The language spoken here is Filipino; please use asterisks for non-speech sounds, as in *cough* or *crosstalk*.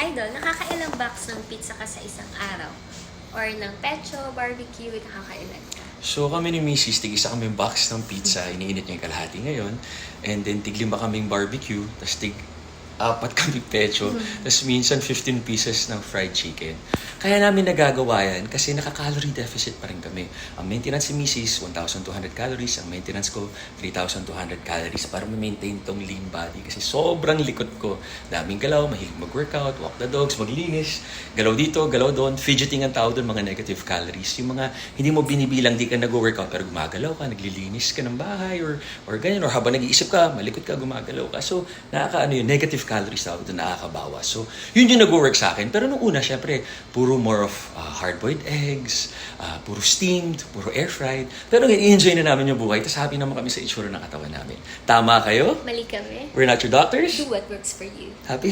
Idol, nakakailang box ng pizza ka sa isang araw? Or ng pecho, barbecue, nakakailan ka? So kami ni Mrs. tig isa kaming box ng pizza, iniinit niya yung kalahati ngayon. And then tig lima kaming barbecue, tapos tig apat kami *laughs* pecho, tapos minsan 15 pieces ng fried chicken. Kaya namin nagagawa yan kasi naka-calorie deficit pa rin kami. Ang maintenance ni Mrs. 1,200 calories, ang maintenance ko 3,200 calories para ma-maintain tong lean body kasi sobrang likot ko. Daming galaw, mahilig mag-workout, walk the dogs, maglinis, galaw dito, galaw doon, fidgeting ang tawag doon, mga negative calories. Yung mga hindi mo binibilang di ka nag-workout pero gumagalaw ka, naglilinis ka ng bahay or or ganyan or habang nag-iisip ka, malikot ka, gumagalaw ka. So, nakakaano yun, negative calories tawag doon, nakakabawas. So, yun yung nag-work sa akin. Pero nung una, syempre, puro more of uh, hard-boiled eggs, uh, puro steamed, puro air-fried. Pero i-enjoy na namin yung buhay. Tapos happy naman kami sa itsura ng katawan namin. Tama kayo? Mali kami? We're not your doctors? Do what works for you. Happy